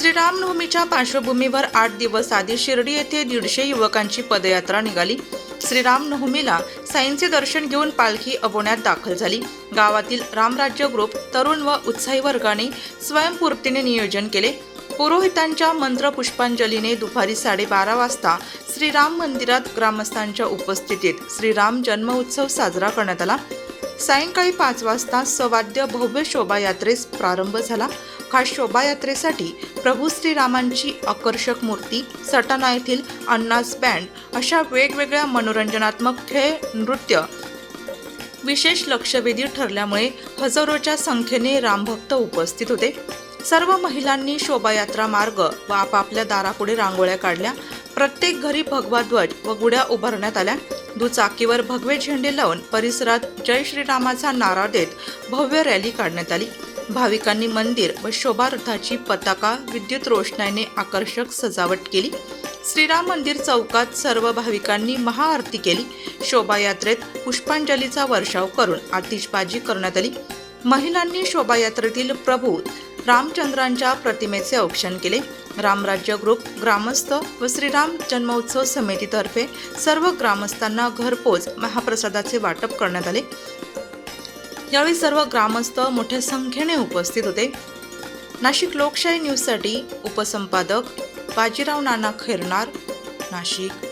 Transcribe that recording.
श्रीरामनवमीच्या पार्श्वभूमीवर आठ दिवस आधी शिर्डी येथे दीडशे युवकांची पदयात्रा निघाली. श्रीरामनवमीला साईंचे दर्शन घेऊन पालखी अबोण्यात दाखल झाली. गावातील रामराज्य ग्रुप तरुण व उत्साही वर्गाने स्वयंपूर्तीने नियोजन केले. पुरोहितांच्या मंत्र पुष्पांजलीने दुपारी साडेबारा वाजता श्रीराम मंदिरात ग्रामस्थांच्या उपस्थितीत श्रीराम जन्म उत्सव साजरा करण्यात आला. सायंकाळी पाच वाजता सवाद्य भव्य शोभायात्रेस प्रारंभ झाला. खास शोभायात्रेसाठी प्रभू श्रीरामांची आकर्षक मूर्ती सटाणा येथील अण्णास बँड अशा वेगवेगळ्या मनोरंजनात्मक खेळ नृत्य विशेष लक्षवेधी ठरल्यामुळे हजारोच्या संख्येने रामभक्त उपस्थित होते. सर्व महिलांनी शोभायात्रा मार्ग व आपापल्या दारापुढे रांगोळ्या काढल्या. प्रत्येक घरी भगवा ध्वज व गुड्या उभारण्यात आल्या. दुचाकीवर भगवे झेंडे लावून परिसरात जय श्रीरामाचा नारा देत भव्य रॅली काढण्यात आली. भाविकांनी मंदिर व शोभारथाची पताका विद्युत रोषणाईने आकर्षक सजावट केली. श्रीराम मंदिर चौकात सर्व भाविकांनी महाआरती केली. शोभायात्रेत पुष्पांजलीचा वर्षाव करून आतिषबाजी करण्यात आली. महिलांनी शोभायात्रेतील प्रभू रामचंद्रांच्या प्रतिमेचे औक्षण केले. रामराज्य ग्रुप ग्रामस्थ व श्रीराम जन्मोत्सव समितीतर्फे सर्व ग्रामस्थांना घरपोच महाप्रसादाचे वाटप करण्यात आले. यावेळी सर्व ग्रामस्थ मोठ्या संख्येने उपस्थित होते. नाशिक लोकशाही न्यूजसाठी उपसंपादक बाजीराव नाना खैरनार नाशिक